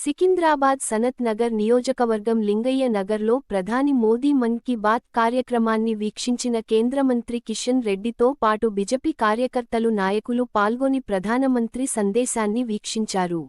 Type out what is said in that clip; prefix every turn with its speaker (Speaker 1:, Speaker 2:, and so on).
Speaker 1: సికింద్రాబాద్ సనత్ నగర్ నియోజకవర్గం లింగయ్య నగర్లో ప్రధాని మోదీ మన్ కీ బాత్ కార్యక్రమాన్ని వీక్షించిన కేంద్ర మంత్రి కిషన్ రెడ్డితో పాటు బిజెపి కార్యకర్తలు నాయకులు పాల్గొని ప్రధానమంత్రి సందేశాన్ని వీక్షించారు.